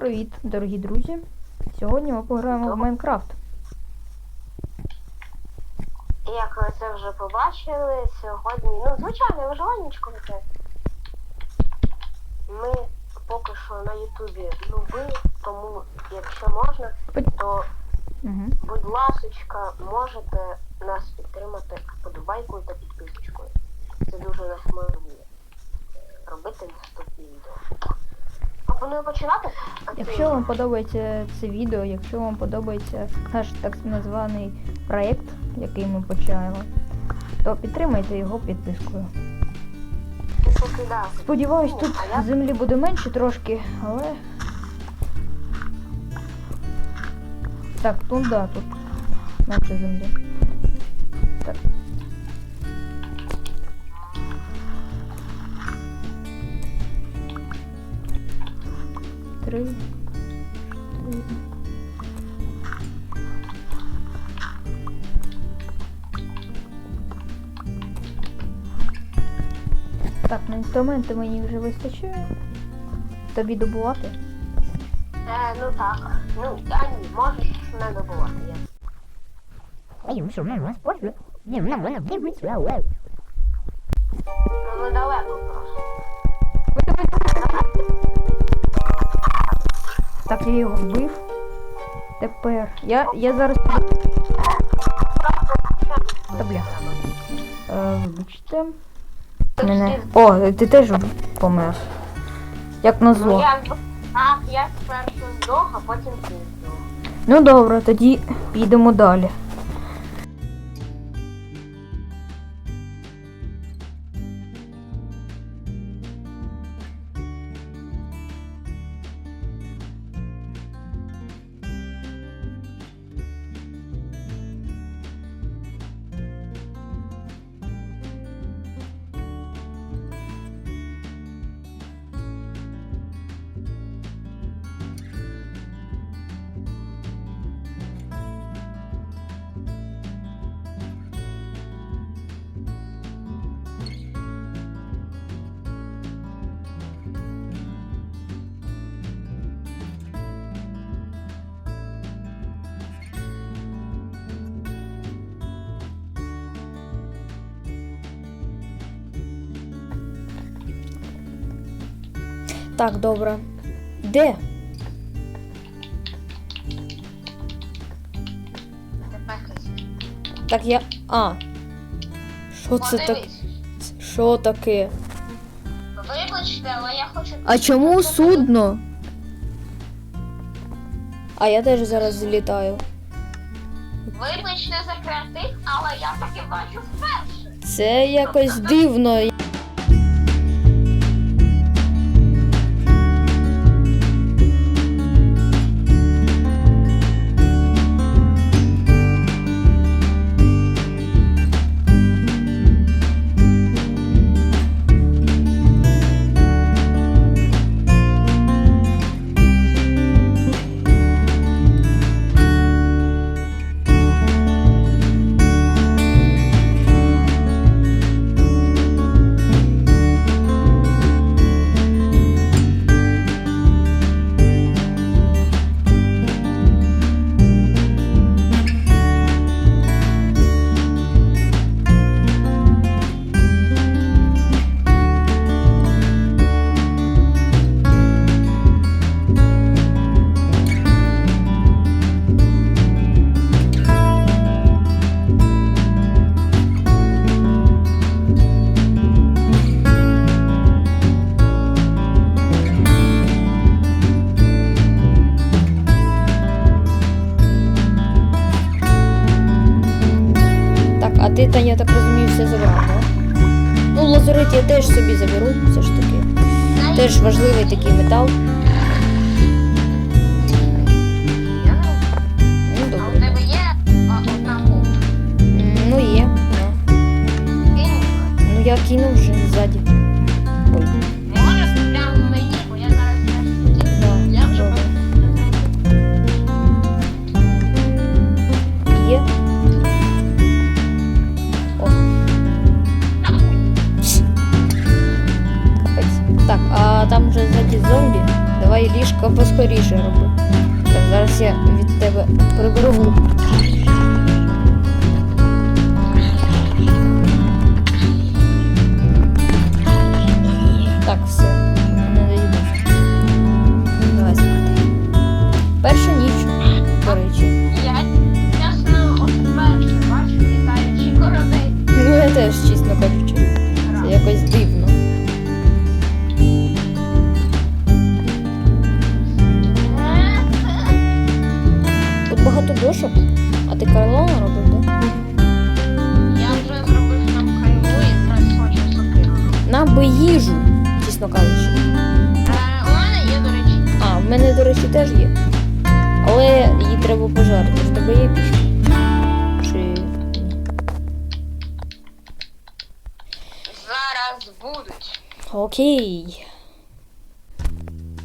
привіт, дорогі друзі! Сьогодні ми пограємо в Майнкрафт. Як ви це вже побачили, сьогодні, ну, звичайне виживаннячко таке. Ми поки що на Ютубі нуби, тому якщо можна, то, Угу. будь ласочка, можете нас підтримати вподобайкою та підписочкою. Це дуже нас мотивує робити наступні відео. Пропоную починати. Якщо вам подобається це відео, якщо вам подобається наш так званий проєкт, який ми почали, то підтримайте його підпискою. Сподіваюсь, Ну, тут землі буде менше трошки, але. Так, тут да, тут менше землі. Три. Так, на інструменти мені вже вистачає. Тобі добувати? Е, ну так. Ну, а ні, можеш не добувати. Я. Ну, недалеко просто. Так, я його вбив. Тепер. Я, я зараз. Та бляха. Е, вибачте. Мене. О, ти теж помер. Як на зло. я, я спершу здох, а потім ти здох. Ну добре, тоді підемо далі. Так, добре. Де? Так я. А. Що це так? Що таке? Вибачте, але я хочу... А чому судно? А я теж зараз злітаю. Вибачте за креатив, але я таки бачу вперше. Це якось дивно. А ти, та я так розумію, все забрав, так? Ну, лазурит я теж собі заберу, все ж таки. Теж важливий такий метал. Ну, є? Ну. Ну, я кинув вже ззаді. Поскоріше. роби. Так, зараз я від тебе приберу би їжу, чесно кажучи. Е, У мене є, до речі. А, в мене, до речі, теж є. Але її треба пожарити. В тебе є пішки? Чи? Зараз будуть. Окей.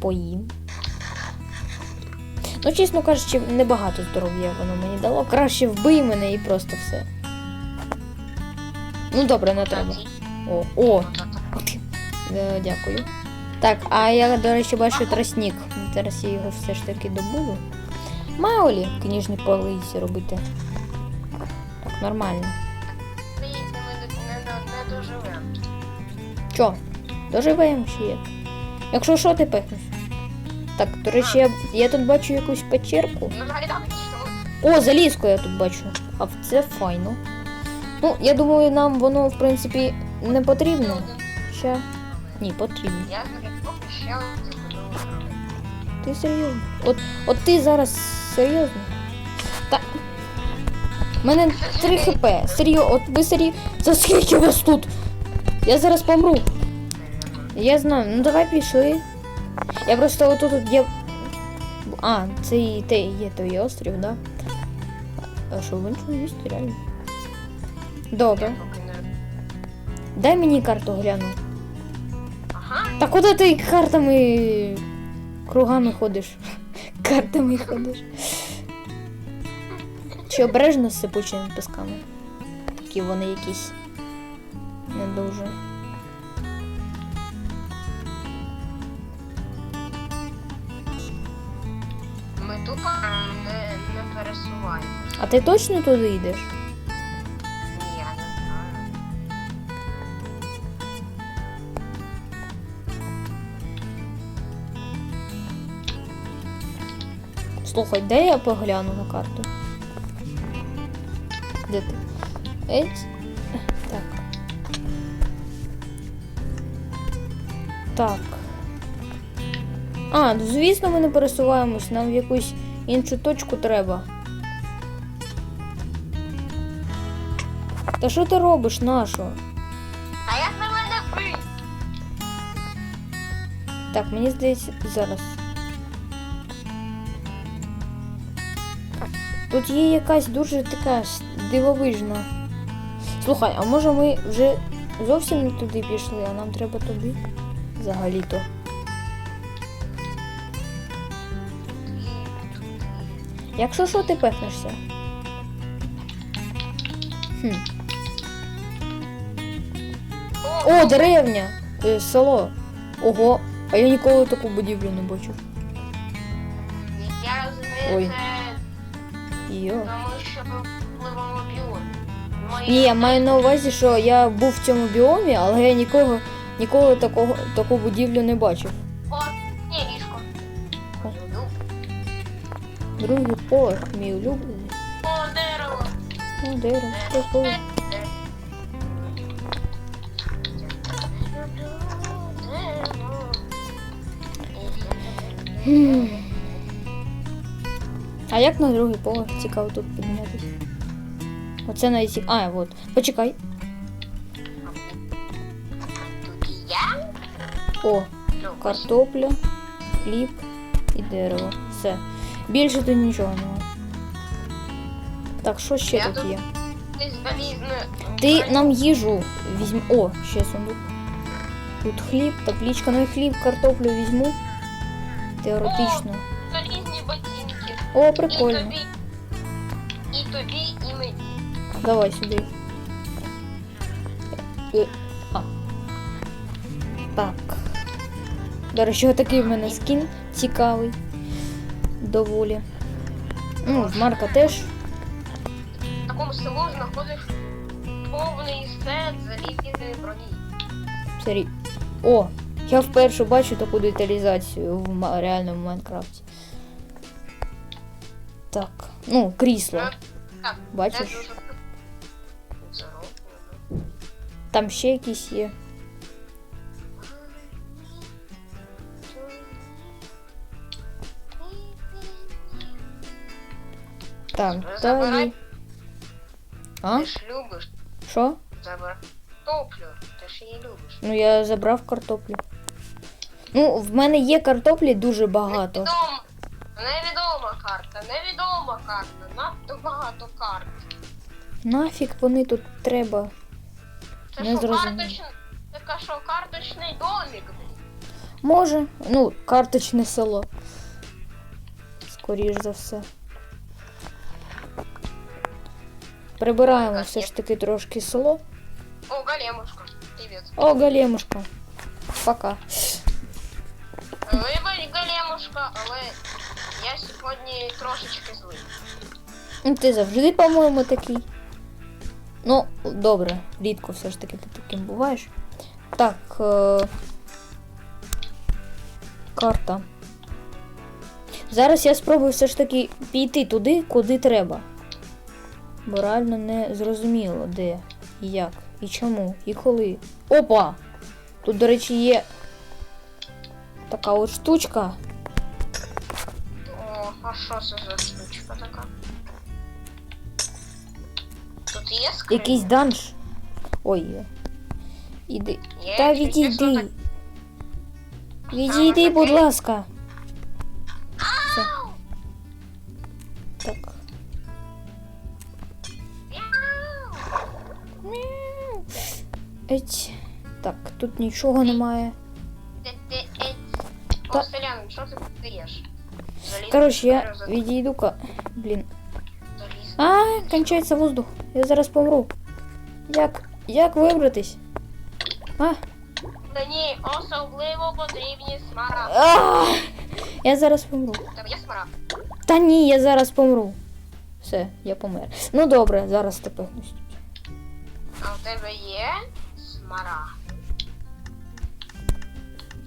Поїм. Ну, чесно кажучи, небагато здоров'я воно мені дало. Краще вбий мене і просто все. Ну добре, не треба. О, о, е, дякую. Так, а я, до речі, бачу тростник. Зараз я його все ж таки добуду. Маулі книжні полиці робити. Так, нормально. Здається, ми не, не, доживемо. Чо? Доживаємо ще як? Якщо що, ти пихнеш. Так, до речі, я, я тут бачу якусь печерку. Ну, так, що О, залізку я тут бачу. А це файно. Ну, я думаю, нам воно, в принципі, не потрібно. Ще. Ні, потрібно. я поки ще. Ти серйозно? От, от ти зараз серйозно? Та. У мене 3 хп. Серйозно, от ви серйозно. За скільки вас тут? Я зараз помру. Я знаю, ну давай пішли. Я просто отут от є. А, це і те є той острів, да? А що в іншому місті реально? Добре. Дай мені карту гляну. Та куди ти картами кругами ходиш? Картами ходиш. Чи обережно з сипучими пісками? Такі вони якісь не дуже. Ми тупо не, не пересуваємося. А ти точно туди йдеш? Слухай, де я погляну на карту? Де ти? Еть. Так. Так. А, ну звісно, ми не пересуваємось, нам в якусь іншу точку треба. Та що ти робиш, нашо? А як на мене? Так, мені здається, зараз. Тут є якась дуже така дивовижна. Слухай, а може ми вже зовсім не туди пішли, а нам треба туди? Взагалі-то. Якщо що, ти пехнешся. Хм. О, деревня! Е, село. Ого, а я ніколи таку будівлю не бачив. Я розумію, Ой. це Йо. тому, що ми впливаємо. Мої- Ні, я маю на увазі, що я був в цьому біомі, але я нікого, ніколи такого, таку будівлю не бачив. О, ні, ліжко. О. Другий поверх, мій улюблений. О, дерево. О, дерево. Хм. А як на другий поверх цікаво тут піднятися? Оце навіть. А, от. Почекай. О, картопля, хліб і дерево. Все. Більше тут нічого немає. Так, що ще Я тут є? Ти. Ти нам їжу візьми. О, ще сундук. Тут хліб, табличка, ну і хліб, картоплю візьму. Теоретично. О, І тобі. І тобі, і мені. Давай сюди. Е, А. Так. До речі, отакий в мене скін цікавий. доволі. Ну, в Марка теж. В такому селу знаходиш повний сет залізної броні. Сері... О, я вперше бачу таку деталізацію в реальному Майнкрафті. Так, ну, крісло. Бачиш? Там ще якісь є. Забирай. далі. А? Ти ж любиш Що? забирати топлю. Ти ж її любиш. Ну я забрав картоплю. Ну, в мене є картоплі дуже багато. Невідома, невідома карта, невідома карта, надто багато карт. Нафіг вони тут треба. Це Не що, зрозуміло. карточний, така що, карточний домик, блін. Може, ну, карточне село. Скоріш за все. Прибираємо все ж таки трошки село. О, големушка, привіт. О, големушка. Пока. Вибач, големушка, але я сьогодні трошечки злий. Ну, ти завжди, по-моєму, такий. Ну, добре, рідко все ж таки ти таким буваєш. Так. Е- карта. Зараз я спробую все ж таки піти туди, куди треба. Бо реально не зрозуміло, де, і як, і чому, і коли. Опа! Тут, до речі, є така от штучка. А що це за штучка така? Тут є скриня? Якийсь данж. Ой. Іди. Є, Та відійди. Відійди, будь ласка. Все. Так. Еть. Так, тут нічого немає. Ти- ти- е. Та- О, селянин, що ти даєш? Коротше, я відійду-ка. Блін. залізну. А, кончається воздух. Я зараз помру. Як? Як вибратись? А, Мені особливо потрібні смарагди. я зараз помру. Тебе є смарагд? Та ні, я зараз помру. Все, я помер. Ну добре, зараз тепехнусь. А у тебе є смарагд?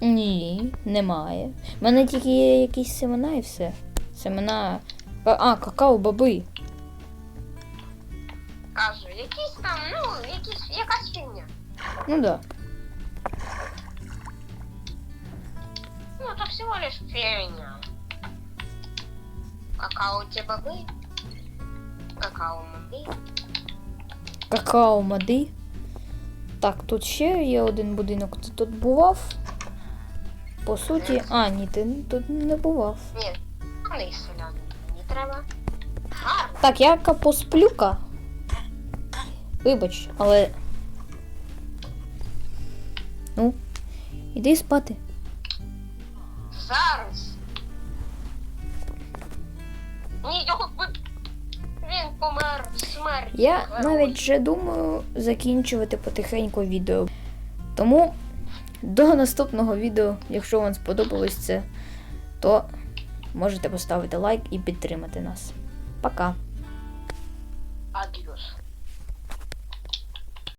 Ні, немає. У мене тільки є якісь семена і все. Семена. А, какао баби. Кажу, якісь там, ну, якісь, якась фігня. Ну да. Ну, это всего лишь фигня. Какао те бобы? Какао муки? Какао мади. Так, тут ще є один будинок. Ти тут бував? По суті. А, ні, ти тут не бував. Ні, не соляний. Мені треба. Гарно. Так, я посплюка. Вибач, але. Ну, іди спати. Зараз. Ні, його Він помер смертю. Я навіть вже думаю закінчувати потихеньку відео. Тому до наступного відео, якщо вам сподобалось це, то можете поставити лайк і підтримати нас. Пока!